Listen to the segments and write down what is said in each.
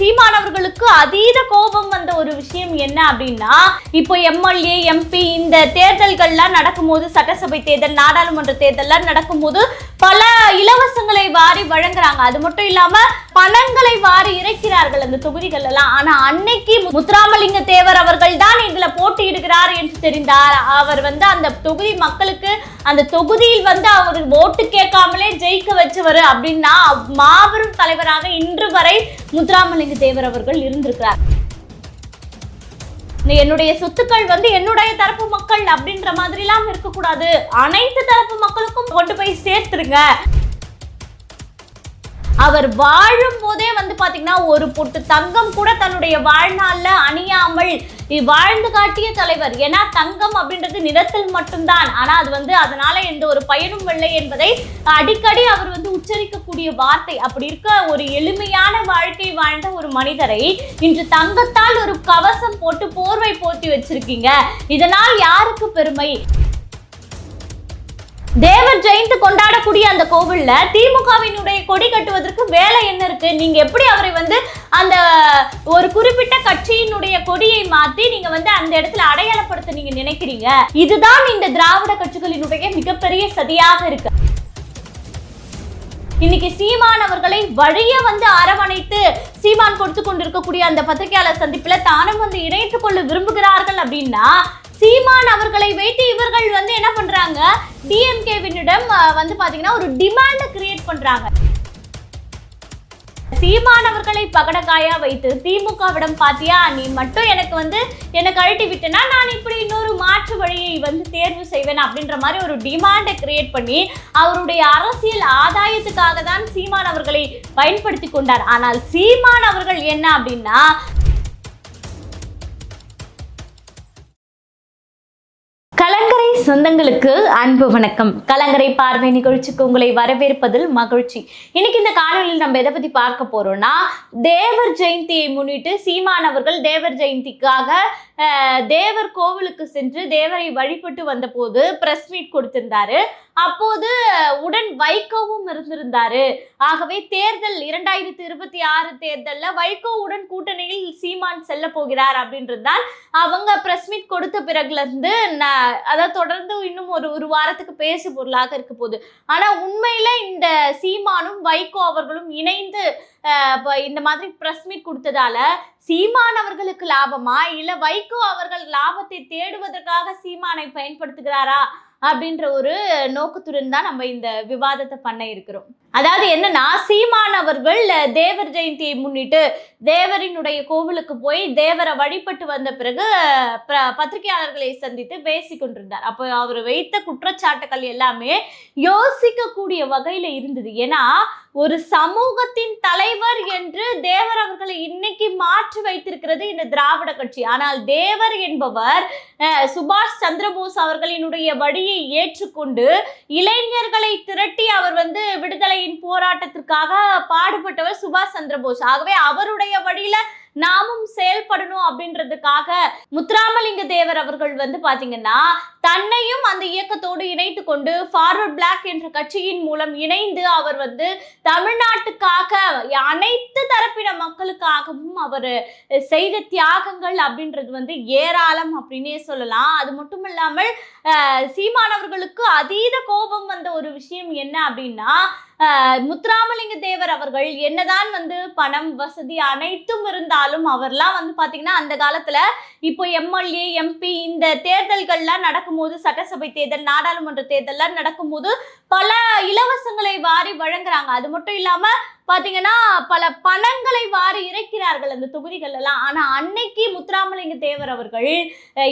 சீமானவர்களுக்கு அதீத கோபம் வந்த ஒரு விஷயம் என்ன அப்படின்னா இப்போ எம்எல்ஏ எம்பி இந்த தேர்தல்கள்லாம் நடக்கும்போது சட்டசபை தேர்தல் நாடாளுமன்ற தேர்தல்லாம் நடக்கும்போது பல இலவசங்களை வாரி வழங்குறாங்க. அது மட்டும் இல்லாம பணங்களை வாரி இறைக்கிறார்கள் அந்த தொகுதிகள் எல்லாம் ஆனா அன்னைக்கு முத்துராமலிங்க தேவர் அவர்கள் தான் இதுல போட்டியிடுகிறார் என்று தெரிந்தார். அவர் வந்து அந்த தொகுதி மக்களுக்கு அந்த தொகுதியில் வந்து அவர் ஓட்டு கேட்காமலே ஜெயிக்க வச்சவர் அப்படின்னா மாபெரும் தலைவராக இன்று வரை முத்துராமலிங்க தேவர் அவர்கள் இருந்திருக்கிறார். என்னுடைய சொத்துக்கள் வந்து என்னுடைய தரப்பு மக்கள் அப்படின்ற மாதிரிலாம் இருக்கக்கூடாது. அனைத்து தரப்பு மக்களுக்கும் கொண்டு போய் சேர்த்துருங்க அவர் வாழும் போதே வந்து பாத்தீங்கன்னா ஒரு பொட்டு தங்கம் கூட தன்னுடைய வாழ்நாள்ல அணியாமல் வாழ்ந்து காட்டிய தலைவர். ஏன்னா தங்கம் அப்படின்றது நிறத்தில் மட்டும்தான். ஆனா அது வந்து அதனால எந்த ஒரு பயனும் இல்லை என்பதை அடிக்கடி அவர் வந்து உச்சரிக்கக்கூடிய வார்த்தை. அப்படி இருக்க ஒரு எளிமையான வாழ்க்கை வாழ்ந்த ஒரு மனிதரை இன்று தங்கத்தால் ஒரு கவசம் போட்டு போர்வை போட்டி வச்சிருக்கீங்க. இதனால் யாருக்கு பெருமை? தேவர் ஜெயந்தி கொண்டாடக்கூடிய அந்த கோவில்ல திமுகவினுடைய கொடி கட்டுவதற்கு வேலை என்ன இருக்கு? நீங்க எப்படி அவரை வந்து அந்த ஒரு குறிப்பிட்ட கட்சியினுடைய கொடியை மாத்தி நீங்க வந்து அந்த இடத்துல அடையாளப்படுத்த நீங்க நினைக்கிறீங்க? இதுதான் இந்த திராவிட கட்சிகளினுடைய மிகப்பெரிய சதியாக இருக்கு. இன்னைக்கு சீமான் அவர்களை வழிய வந்து அரவணைத்து சீமான் கொடுத்து கொண்டிருக்கக்கூடிய அந்த பத்திரிகையாளர் சந்திப்புல தானும் வந்து இணைத்துக் கொள்ள விரும்புகிறார்கள் அப்படின்னா சீமான் அவர்களை வைத்து இவர்கள் வந்து என்ன பண்றாங்க? டிஎம்கேவினிடம் வந்து பாத்தீங்கன்னா ஒரு டிமாண்ட கிரியேட் பண்றாங்க. சீமான் அவர்களை பகடக்காயா வைத்து திமுகவிடம் பாத்தியா நீ மட்டும் எனக்கு வந்து என்னை கழட்டி விட்டனா நான் இப்படி இன்னொரு மாற்று வழியை வந்து தேர்வு செய்வேன் அப்படின்ற மாதிரி ஒரு டிமாண்டை கிரியேட் பண்ணி அவருடைய அரசியல் ஆதாயத்துக்காக தான் சீமான் அவர்களை பயன்படுத்தி கொண்டார். ஆனால் சீமான் அவர்கள் என்ன அப்படின்னா சொந்தங்களுக்கு அன்பு வணக்கம். கலங்கரை பார்வை நிகழ்ச்சிக்கு உங்களை வரவேற்பதில் மகிழ்ச்சி. இன்னைக்கு இந்த காணொலியில் நம்ம எதை பத்தி பார்க்க போறோம்னா தேவர் ஜெயந்தியை முன்னிட்டு சீமானவர்கள் தேவர் ஜெயந்திக்காக தேவர் கோவிலுக்கு சென்று தேவரை வழிபட்டு வந்தபோது பிரஸ் மீட் கொடுத்திருந்தாரு. அப்போது உடன் வைகோவும் இருந்திருந்தாரு. ஆகவே தேர்தல் இரண்டாயிரத்தி இருபத்தி ஆறு தேர்தலில் வைகோவுடன் கூட்டணியில் சீமான் செல்ல போகிறார் அப்படின்றதால் அவங்க பிரஸ் மீட் கொடுத்த பிறகுலேருந்து நான் அதாவது தொடர்ந்து இன்னும் ஒரு ஒரு வாரத்துக்கு பேசு பொருளாக இருக்க போகுது. ஆனால் உண்மையில் இந்த சீமானும் வைகோ அவர்களும் இணைந்து இப்போ இந்த மாதிரி ப்ரெஸ் மீட் கொடுத்ததால சீமான் அவர்களுக்கு லாபமா? இல்லை வைகோ அவர்கள் லாபத்தை தேடுவதற்காக சீமானை பயன்படுத்துகிறாரா? அப்படின்ற ஒரு நோக்கத்துடன் தான் நம்ம இந்த விவாதத்தை பண்ண இருக்கிறோம். அதாவது என்னன்னா சீமான் அவர்கள் தேவர் ஜெயந்தியை முன்னிட்டு தேவரினுடைய கோவிலுக்கு போய் தேவரை வழிபட்டு வந்த பிறகு பத்திரிகையாளர்களை சந்தித்து பேசி கொண்டிருந்தார். அப்போ அவர் வைத்த குற்றச்சாட்டுகள் எல்லாமே யோசிக்கக்கூடிய வகையில் இருந்தது. ஏன்னா ஒரு சமூகத்தின் தலைவர் என்று தேவர் அவர்களை இன்னைக்கு மாற்றி வைத்திருக்கிறது இந்த திராவிட கட்சி. ஆனால் தேவர் என்பவர் சுபாஷ் சந்திரபோஸ் அவர்களினுடைய வழியை ஏற்றுக்கொண்டு இளைஞர்களை திரட்டி அவர் வந்து விடுதலையின் போராட்டத்திற்காக பாடுபட்டவர் சுபாஷ் சந்திரபோஸ். ஆகவே அவருடைய வழியில நாமும் செயல்படணும் அப்படின்றதுக்காக முத்துராமலிங்க தேவர் அவர்கள் வந்து பாத்தீங்கன்னா தன்னையும் அந்த இயக்கத்தோடு இணைத்து கொண்டு ஃபார்வர்ட் பிளாக் என்ற கட்சியின் மூலம் இணைந்து அவர் வந்து தமிழ்நாட்டுக்காக அனைத்து தரப்பின மக்களுக்காகவும் அவர் செய்த தியாகங்கள் அப்படின்றது வந்து ஏராளம் அப்படின்னே சொல்லலாம். அது மட்டும் இல்லாமல் சீமானவர்களுக்கு அதீத கோபம் வந்த ஒரு விஷயம் என்ன அப்படின்னா முத்துராமலிங்க தேவர் அவர்கள் என்னதான் வந்து பணம் வசதி அனைத்தும் இருந்தாலும் அவர்லாம் வந்து பார்த்தீங்கன்னா அந்த காலத்தில் இப்போ எம்எல்ஏ எம்பி இந்த தேர்தல்கள்லாம் நடக்கும்போது சட்டசபை தேர்தல் நாடாளுமன்ற தேர்தல்லாம் நடக்கும்போது பல இலவசங்களை வாரி வழங்குறாங்க. அது மட்டும் இல்லாமல் பாத்தீங்கன்னா பல பணங்களை வாரி இறக்கிறார்கள் அந்த தொகுதிகள் எல்லாம் ஆனா அன்னைக்கு முத்துராமலிங்க தேவர் அவர்கள்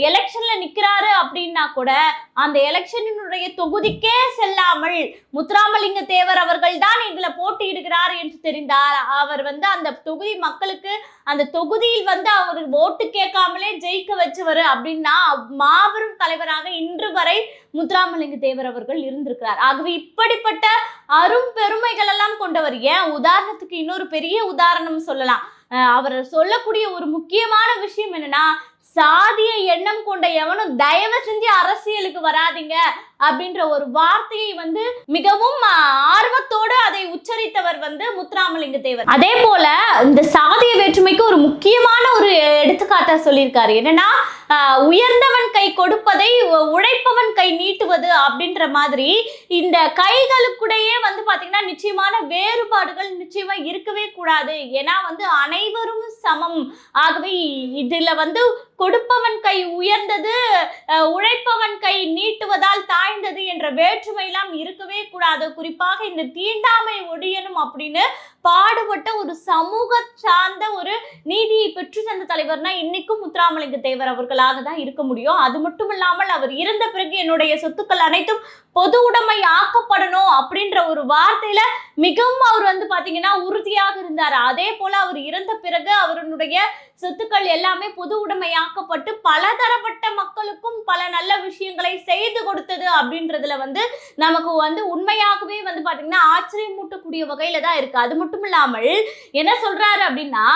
எலெக்ஷன்ல நிக்கிறாரு அப்படின்னா கூட அந்த எலெக்ஷனினுடைய தொகுதிக்கே செல்லாமல் முத்துராமலிங்க தேவர் அவர்கள் தான் இதுல போட்டியிடுகிறார் என்று தெரிந்தார் அவர் வந்து அந்த தொகுதி மக்களுக்கு அந்த தொகுதியில் வந்து அவர் ஓட்டு கேட்காமலே ஜெயிக்க வச்சவர் அப்படின்னா மாபெரும் தலைவராக இன்று வரை முத்துராமலிங்க தேவர் அவர்கள் இருந்திருக்கிறார். ஆகவே இப்படிப்பட்ட அரும் பெருமைகள் எல்லாம் கொண்டவர் ஏன்? உதாரணத்துக்கு இன்னொரு பெரிய உதாரணம் சொல்லலாம். அவர் சொல்லக்கூடிய ஒரு முக்கியமான விஷயம் என்னன்னா சாதிய எண்ணம் கொண்ட எவனும் தயவு செஞ்சு அரசியலுக்கு வராதீங்க. அப்படின்ற ஒரு வார்த்தையை வந்து மிகவும் ஆர்வத்தோடு அதை உச்சரித்தவர் வந்து முத்துராமலிங்க தேவர் அதே போல இந்த சாதிய ஒரு முக்கியமான ஒரு எடுத்துக்காட்டா சொல்லியிருக்காரு. என்னன்னா உயர்ந்தவன் கை கொடுப்பதை உழைப்பவன் கை நீட்டுவது அப்படின்ற மாதிரி இந்த கைகளுக்குடையே வந்து பார்த்தீங்கன்னா நிச்சயமான வேறுபாடுகள் நிச்சயமா இருக்கவே கூடாது. ஏன்னா வந்து அனைவரும் சமம். ஆகவே இதில் வந்து கொடுப்பவன் கை உயர்ந்தது உழைப்பவன் கை நீட்டுவதால் தாழ்ந்தது என்ற வேற்றுமையெல்லாம் இருக்கவே கூடாது. குறிப்பாக இந்த தீண்டாமை ஒழியணும் அப்படின்னு பாடுபட்ட ஒரு சமூக சார்ந்த ஒரு நீதியை பெற்று சென்ற தலைவர்னா இன்னைக்கும் முத்துராமலிங்க தேவர் அவர்களாக தான் இருக்க முடியும். அது மட்டும் இல்லாமல் அவர் இறந்த பிறகு என்னுடைய சொத்துக்கள் அனைத்தும் பொது உடைமை ஆக்கப்படணும் அப்படின்ற ஒரு வார்த்தையில மிகவும் அவர் வந்து பாத்தீங்கன்னா உறுதியாக இருந்தார். அதே போல அவர் இறந்த பிறகு அவருடைய சொத்துக்கள் எல்லாமே பொது உடைமையாக்கப்பட்டு பலதரப்பட்ட மக்களுக்கும் பல நல்ல விஷயங்களை செய்து கொடுத்தது அப்படின்றதுல வந்து நமக்கு வந்து உண்மையாகவே வந்து பாத்தீங்கன்னா ஆச்சரியமூட்டக்கூடிய வகையில தான் இருக்கு. அது மட்டும் இல்லாமல் என்ன சொல்றாரு அப்படின்னா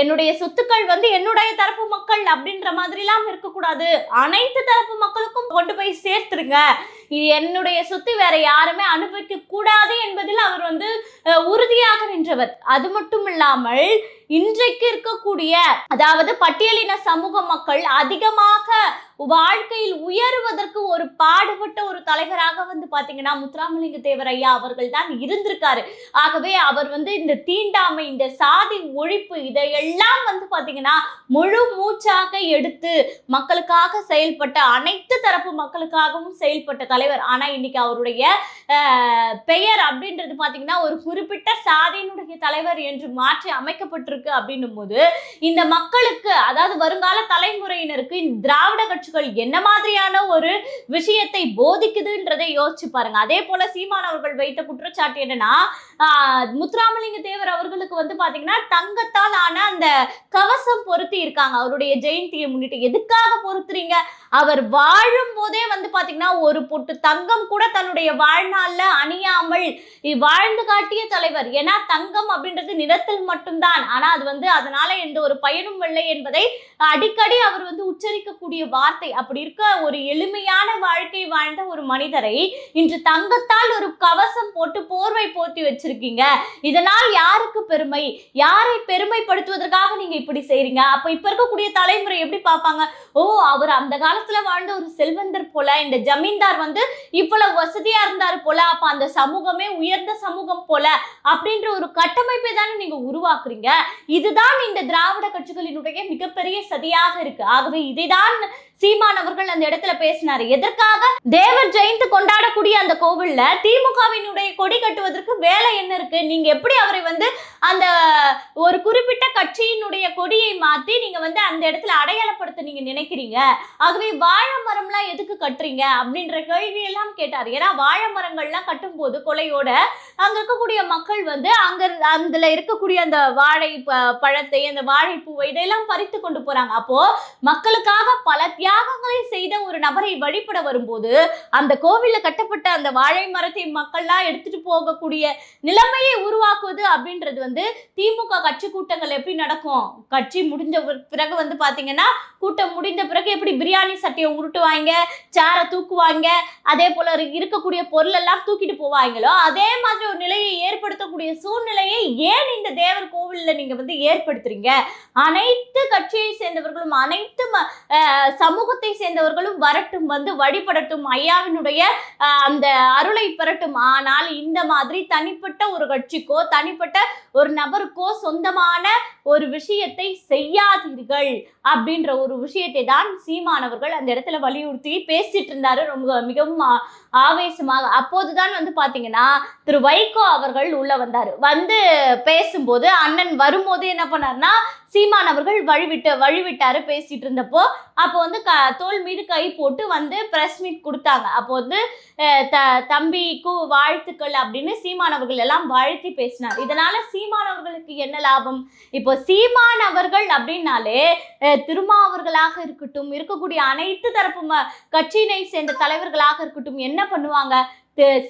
என்னுடைய சொத்துக்கள் வந்து என்னுடைய தரப்பு மக்கள் அப்படின்ற மாதிரிலாம் இருக்கக்கூடாது. அனைத்து தரப்பு மக்களுக்கும் கொண்டு போய் சேர்த்துருங்க. இது என்னுடைய சொத்து வேற யாருமே அனுபவிக்க கூடாது என்பதில் அவர் வந்து உறுதியாக நின்றவர். அது மட்டும் இல்லாமல் இன்றைக்கு இருக்கக்கூடிய அதாவது பட்டியலின சமூக மக்கள் அதிகமாக வாழ்க்கையில் உயருவதற்கு ஒரு பாடுபட்ட ஒரு தலைவராக வந்து பாத்தீங்கன்னா முத்துராமலிங்க தேவர் ஐயா அவர்கள் தான் இருந்திருக்காரு. ஆகவே அவர் வந்து இந்த தீண்டாமை இந்த சாதி ஒழிப்பு இதையெல்லாம் வந்து பாத்தீங்கன்னா முழு மூச்சாக எடுத்து மக்களுக்காக செயல்பட்ட அனைத்து தரப்பு மக்களுக்காகவும் செயல்பட்ட தலைவர். ஆனா இன்னைக்கு அவருடைய பெயர் அப்படின்றது பாத்தீங்கன்னா ஒரு குறிப்பிட்ட சாதியினுடைய தலைவர் என்று மாற்றி அமைக்கப்பட்டிருக்கு அப்படின்னும் போது இந்த மக்களுக்கு அதாவது வருங்கால தலைமுறையினருக்கு இந்த திராவிட கட்சிகள் என்ன மாதிரியான ஒரு விஷயத்தை போதிக்குதுன்றதை யோசிச்சு பாருங்க. அதே போல சீமான் அவர்கள் வைத்த குற்றச்சாட்டு என்னன்னா முத்துராமலிங்க தேவர் அவர்களுக்கு வந்து பாத்தீங்கன்னா தங்கத்தால் ஆன அந்த கவசம் பொருத்தி இருக்காங்க. அவருடைய ஜெயந்தியை முன்னிட்டு எதுக்காக பொருத்துறீங்க? அவர் வாழும் போதே வந்து பாத்தீங்கன்னா ஒரு பொட்டு தங்கம் கூட தன்னுடைய வாழ்நாள்ல அணியாமல் வாழ்ந்து காட்டிய தலைவர். ஏன்னா தங்கம் அப்படின்றது நிறத்தில் மட்டும்தான். ஆனா அது வந்து அதனால எந்த ஒரு பயனும் இல்லை என்பதை அடிக்கடி அவர் வந்து உச்சரிக்கக்கூடிய வார்த்தை. அப்படி இருக்க ஒரு எளிமையான வாழ்க்கை வாழ்ந்த ஒரு மனிதரை இன்று தங்கத்தால் ஒரு கவசம் போட்டு போர்வை போர்த்தி வச்சிருக்கீங்க. இதனால் யாருக்கு பெருமை? யாரை பெருமைப்படுத்துவதற்காக நீங்க இப்படி செய்றீங்க? அப்ப இப்ப இருக்கக்கூடிய தலைமுறை எப்படி பார்ப்பாங்க? ஓ அவர் அந்த காலத்துல வாழ்ந்த ஒரு செல்வந்தர் போல இந்த ஜமீன்தார் வந்து இவ்வளவு வசதியா இருந்தாரு போல அப்ப அந்த சமூகமே உயர்ந்த சமூகம் போல அப்படின்ற ஒரு கட்டமைப்பை தானே நீங்க உருவாக்குறீங்க. இதுதான் இந்த திராவிட கட்சிகளினுடைய மிகப்பெரிய சதியாக இருக்கு. ஆகவே இதைதான் சீமான் அவர்கள் அந்த இடத்துல பேசினாரு. எதற்காக? தேவர் ஜெயந்தி கொண்டாடக்கூடிய அந்த கோவில்ல திமுகவினுடைய கொடி கட்டுவதற்கு வேலை என்ன இருக்கு? நீங்க எப்படி அவரை வந்து அந்த ஒரு குறிப்பிட்ட கட்சியினுடைய கொடியை மாத்தி நீங்க வந்து அந்த இடத்துல அடையாளப்படுத்த நீங்க நினைக்கிறீங்க. ஆகவே வாழை மரம்லாம் எதுக்கு கட்டுறீங்க? அப்படின்ற கேள்வி எல்லாம் கேட்டார். ஏன்னா வாழை மரங்கள்லாம் கட்டும்போது கொலையோட அங்க இருக்கக்கூடிய மக்கள் வந்து அங்க அதுல இருக்கக்கூடிய அந்த வாழை ப- பழத்தை அந்த வாழைப்பூவை இதையெல்லாம் பறித்து கொண்டு போறாங்க. அப்போ மக்களுக்காக பல தியாகங்களை செய்த ஒரு நபரை வழிபட வரும்போது அந்த கோவில்ல கட்டப்பட்ட அந்த வாழை மரத்தை மக்கள்லாம் எடுத்துட்டு போகக்கூடிய நிலைமையை உருவாக்குவது அப்படின்றது வந்து வந்து திமுக கட்சி கூட்டங்கள் எப்படி நடக்கும்? கட்சி முடிஞ்ச பிற- பிறகு வந்து பார்த்தீங்கன்னா கூட்டம் முடிந்த பிறகு எப்படி பிரியாணி சட்டையை உருட்டுவாங்க சேரை தூக்குவாங்க அதே போல இருக்கக்கூடிய பொருள் எல்லாம் தூக்கிட்டு போவாங்களோ அதே மாதிரி ஒரு நிலை இருக்கக்கூடிய சூழ்நிலையை ஏன் இந்த தேவர் கோவிலில் நீங்கள் வந்து ஏற்படுத்துறீங்க? அனைத்து கட்சியை சேர்ந்தவர்களும் அனைத்து ம- சமூகத்தை சேர்ந்தவர்களும் வரட்டும் வந்து வழிபடட்டும் ஐயாவினுடைய அந்த அருளை பெறட்டும். ஆனால் இந்த மாதிரி தனிப்பட்ட ஒரு கட்சிக்கோ தனிப்பட்ட ஒரு நபருக்கோ சொந்தமான ஒரு விஷயத்தை செய்யாதீர்கள் அப்படின்ற ஒரு விஷயத்தை தான் சீமானவர்கள் அந்த இடத்துல வலியுறுத்தி பேசிட்டு இருந்தாரு. ரொம்ப மிகவும் ஆவேசமாக. அப்போதுதான் வந்து பாத்தீங்கன்னா திரு வைகோ அவர்கள் உள்ள வந்தார். வந்து பேசும்போது அண்ணன் வரும்போது என்ன பண்ணாருன்னா சீமான் அவர்கள் வழிவிட்டு வழிவிட்டாரு பேசிட்டு இருந்தப்போ அப்போ வந்து க தோல் மீது கை போட்டு வந்து பிரஸ் மீட் கொடுத்தாங்க. அப்போ வந்து த தம்பிக்கு வாழ்த்துக்கள் அப்படின்னு சீமானவர்கள் எல்லாம் வாழ்த்தி பேசினார். இதனால சீமானவர்களுக்கு என்ன லாபம்? இப்போ இப்போ சீமான் அவர்கள் அப்படின்னாலே திருமாவர்களாக இருக்கட்டும் இருக்கக்கூடிய அனைத்து தரப்பு ம- கட்சியினை சேர்ந்த தலைவர்களாக இருக்கட்டும் என்ன பண்ணுவாங்க?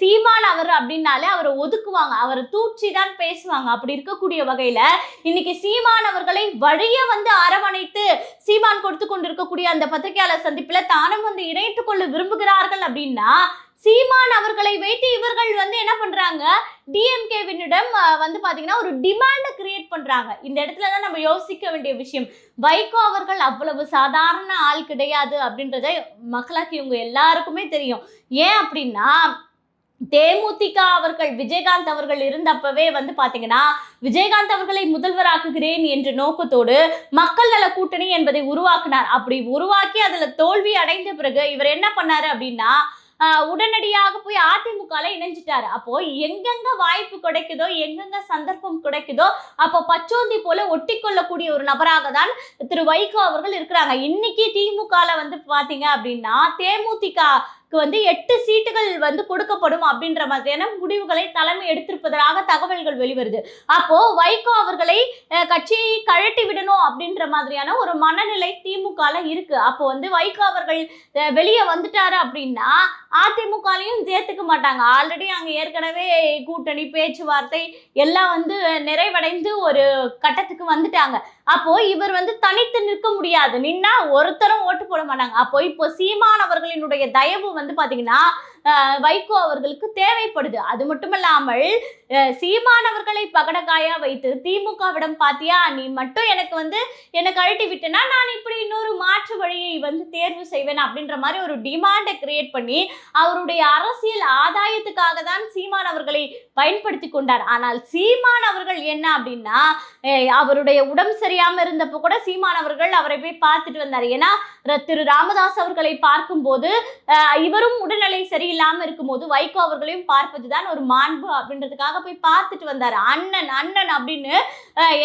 சீமான் அவர் அப்படின்னாலே அவரை ஒதுக்குவாங்க அவரை தூச்சி தான் பேசுவாங்க. அப்படி இருக்கக்கூடிய வகையில இன்னைக்கு சீமான் அவர்களை வழிய வந்து அரவணைத்து சீமான் கொடுத்து கொண்டிருக்கக்கூடிய அந்த பத்திரிகையாளர் சந்திப்புல தானும் வந்து இணைத்துக் கொள்ள விரும்புகிறார்கள் அப்படின்னா சீமான் அவர்களை வைத்து இவர்கள் வந்து என்ன பண்றாங்க? டிஎம்கேவினிடம் வந்து பாத்தீங்கன்னா ஒரு டிமாண்டை கிரியேட் பண்றாங்க. இந்த இடத்துல தான் நம்ம யோசிக்க வேண்டிய விஷயம். வைகோ அவர்கள் அவ்வளவு சாதாரண ஆள் கிடையாது அப்படின்றத மக்களாக்கு இவங்க எல்லாருக்குமே தெரியும். ஏன் அப்படின்னா தேமுதிக அவர்கள் விஜயகாந்த் அவர்கள் இருந்தப்பவே வந்து பாத்தீங்கன்னா விஜயகாந்த் அவர்களை முதல்வராக்குகிறேன் என்ற நோக்கத்தோடு மக்கள் நல கூட்டணி என்பதை உருவாக்கினார். அப்படி உருவாக்கி அதுல தோல்வி அடைந்த பிறகு இவர் என்ன பண்ணாரு அப்படின்னா உடனடியாக போய் அதிமுகல இணைஞ்சிட்டாரு. அப்போ எங்கெங்க வாய்ப்பு கிடைக்குதோ எங்கெங்க சந்தர்ப்பம் கிடைக்குதோ அப்போ பச்சோந்தி போல ஒட்டி கொள்ளக்கூடிய ஒரு நபராக தான் திரு வைகோ அவர்கள் இருக்கிறாங்க. இன்னைக்கு திமுகல வந்து பாத்தீங்க அப்படின்னா தேமுதிக வந்து எட்டு சீட்டுகள் வந்து கொடுக்கப்படும் அப்படின்ற மாதிரியான முடிவுகளை தலைமை எடுத்திருப்பதாக தகவல்கள் வெளிவருது. அப்போ வைகோ அவர்களை கட்சியை கழட்டி விடணும் அப்படின்ற மாதிரியான ஒரு மனநிலை திமுகல இருக்கு. அப்போ வந்து வைகோ அவர்கள் வெளியே வந்துட்டாரு அப்படின்னா அதிமுகலையும் சேர்த்துக்க மாட்டாங்க. ஆல்ரெடி அங்க ஏற்கனவே கூட்டணி பேச்சுவார்த்தை எல்லாம் வந்து நிறைவடைந்து ஒரு கட்டத்துக்கு வந்துட்டாங்க. அப்போ இவர் வந்து தனித்து நிற்க முடியாது. நின்னா ஒருத்தரும் ஓட்டு போட மாட்டாங்க. அப்போ இப்போ சீமானவர்களினுடைய தயவு வந்து வந்து பாத்தீங்கன்னா வைகோ அவர்களுக்கு தேவைப்படுது. அது மட்டும் இல்லாமல் அஹ், சீமான் அவர்களை வைத்து திமுகவிடம் பாத்தியா? நீ மட்டும் எனக்கு வந்து என்னை கழட்டி விட்டனா? நான் இப்படி இன்னொரு மாற்று வழியை வந்து தேர்வு செய்வேன்? அப்படின்ற மாதிரி ஒரு டிமாண்டை கிரியேட் பண்ணி அவருடைய அரசியல் ஆதாயத்துக்காக தான் சீமான் அவர்களை பயன்படுத்தி கொண்டார். ஆனால் சீமான் அவர்கள் என்ன அப்படின்னா அவருடைய உடம்பு சரியாம இருந்தப்போ கூட சீமான் அவர்கள் அவரை போய் பார்த்துட்டு வந்தார். ஏன்னா திரு ராமதாஸ் அவர்களை பார்க்கும்போது இவரும் உடல்நிலை இல்லாம இருக்கும்போது வைகோ அவர்களையும் பார்ப்பதுதான் ஒரு மாண்பு அப்படின்றதுக்காக போய் பார்த்துட்டு வந்தார். அண்ணன் அண்ணன் அப்படின்னு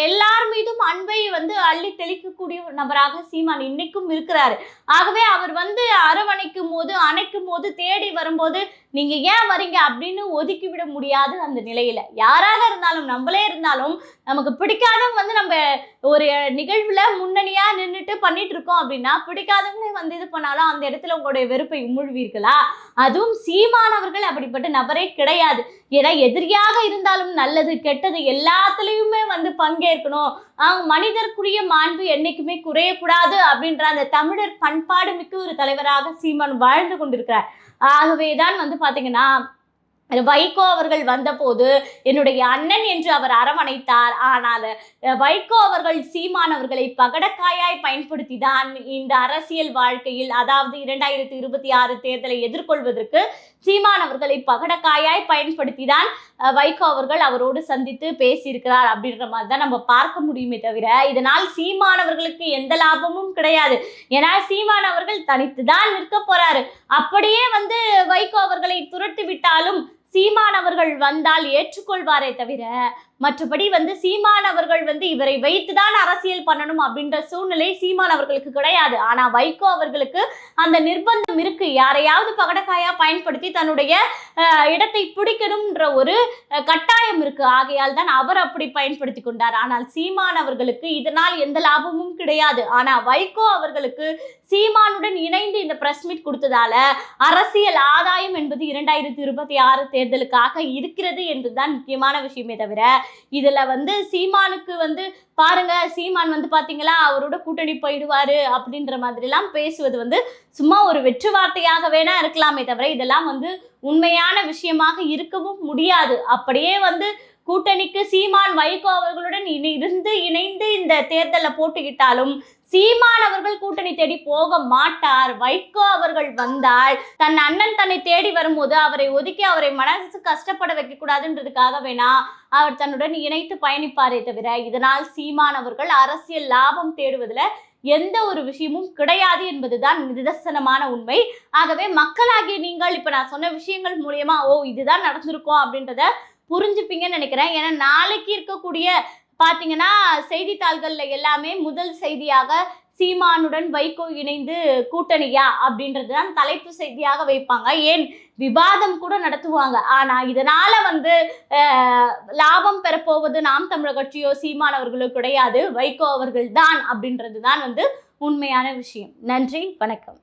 எல்லார் மீதும் அன்பை வந்து அள்ளி தெளிக்கக்கூடிய ஒரு நபராக சீமான் இன்னைக்கும் இருக்கிறாரு. ஆகவே அவர் வந்து அரவணைக்கும் போது அணைக்கும் போது தேடி வரும்போது நீங்கள் ஏன் வரீங்க அப்படின்னு ஒதுக்கி விட முடியாது அந்த நிலையில். யாராக இருந்தாலும் நம்மளே இருந்தாலும் நமக்கு பிடிக்காதவங்க வந்து நம்ம ஒரு நிகழ்வில் முன்னணியாக நின்றுட்டு பண்ணிட்டு இருக்கோம் அப்படின்னா பிடிக்காதவங்களே வந்து இது பண்ணாலும் அந்த இடத்துல உங்களுடைய வெறுப்பை உமிழ்வீர்களா? அதுவும் சீமானவர்கள் அப்படிப்பட்ட நபரே கிடையாது. ஏன்னா எதிரியாக இருந்தாலும் நல்லது கெட்டது எல்லாத்துலேயுமே வந்து பங்கேற்கணும். அவங்க மனிதர்க்குரிய மாண்பு என்றைக்குமே குறையக்கூடாது அப்படின்ற அந்த தமிழர் பண்பாடு மிக்க ஒரு தலைவராக சீமான் வாழ்ந்து கொண்டிருக்கிறார். ஆகவே தான் வந்து பார்த்தீங்கன்னா வைகோ அவர்கள் வந்தபோது என்னுடைய அண்ணன் என்று அவர் அரவணைத்தார். ஆனால் வைகோ அவர்கள் சீமான் அவர்களை பகடக்காயாய் பயன்படுத்தி தான் இந்த அரசியல் வாழ்க்கையில் அதாவது இரண்டாயிரத்தி இருபத்தி ஆறு தேர்தலை எதிர்கொள்வதற்கு சீமான் அவர்களை பகடக்காயாய் பயன்படுத்தி தான் வைகோ அவர்கள் அவரோடு சந்தித்து பேசியிருக்கிறார் அப்படின்ற மாதிரி தான் நம்ம பார்க்க முடியுமே தவிர இதனால் சீமானவர்களுக்கு எந்த லாபமும் கிடையாது. ஏன்னா சீமான் அவர்கள் தனித்து தான் நிற்க போறாரு. அப்படியே வந்து வைகோ அவர்களை துரட்டி விட்டாலும் சீமான் அவர்கள் வந்தால் ஏற்றுக்கொள்வாரே தவிர மற்றபடி வந்து சீமான் அவர்கள் வந்து இவரை வைத்துதான் அரசியல் பண்ணணும் அப்படின்ற சூழ்நிலை சீமான் அவர்களுக்கு கிடையாது. ஆனா வைகோ அவர்களுக்கு அந்த நிர்பந்தம் இருக்கு. யாரையாவது பகடக்காயா பயன்படுத்தி தன்னுடைய இடத்தை பிடிக்கணும்ன்ற ஒரு கட்டாயம் இருக்கு. ஆகையால் தான் அவர் அப்படி பயன்படுத்தி கொண்டார். ஆனால் சீமான் அவர்களுக்கு இதனால் எந்த லாபமும் கிடையாது. ஆனா வைகோ அவர்களுக்கு சீமானுடன் இணைந்து இந்த பிரஸ் மீட் கொடுத்ததால அரசியல் ஆதாயம் என்பது இரண்டாயிரத்தி இருபத்தி ஆறு தேர்தலுக்காக இருக்கிறது என்பதுதான் முக்கியமான விஷயமே தவிர இதுல வந்து சீமானுக்கு வந்து பாருங்க சீமான் வந்து பாத்தீங்களா அவரோட கூட்டணி போயிடுவாரு அப்படின்ற மாதிரிலாம் பேசுவது வந்து சும்மா ஒரு வெற்று வார்த்தையாக வேணா இருக்கலாமே தவிர இதெல்லாம் வந்து உண்மையான விஷயமாக இருக்கவும் முடியாது. அப்படியே வந்து கூட்டணிக்கு சீமான் வைகோ அவர்களுடன் இணை இருந்து இணைந்து இந்த தேர்தலில் போட்டுக்கிட்டாலும் சீமான் அவர்கள் கூட்டணி தேடி போக மாட்டார். வைகோ அவர்கள் வந்தால் தன் அண்ணன் தன்னை தேடி வரும்போது அவரை ஒதுக்கி அவரை மனசு கஷ்டப்பட வைக்க கூடாதுன்றதுக்காக வேணா அவர் தன்னுடன் இணைத்து பயணிப்பாரே தவிர இதனால் சீமான் அவர்கள் அரசியல் லாபம் தேடுவதில் எந்த ஒரு விஷயமும் கிடையாது என்பதுதான் நிதர்சனமான உண்மை. ஆகவே மக்களாகிய நீங்கள் இப்ப நான் சொன்ன விஷயங்கள் மூலியமா ஓ இதுதான் நடந்திருக்கும் அப்படின்றத புரிஞ்சுப்பீங்கன்னு நினைக்கிறேன். ஏன்னா நாளைக்கு இருக்கக்கூடிய பார்த்தீங்கன்னா செய்தித்தாள்களில் எல்லாமே முதல் செய்தியாக சீமானுடன் வைகோ இணைந்து கூட்டணியா அப்படின்றது தான் தலைப்பு செய்தியாக வைப்பாங்க. ஏன்? விவாதம் கூட நடத்துவாங்க. ஆனால் இதனால வந்து லாபம் பெறப்போவது நாம் தமிழர் கட்சியோ சீமான் அவர்களோ கிடையாது. வைகோ அவர்கள் தான் அப்படின்றது தான் வந்து உண்மையான விஷயம். நன்றி வணக்கம்.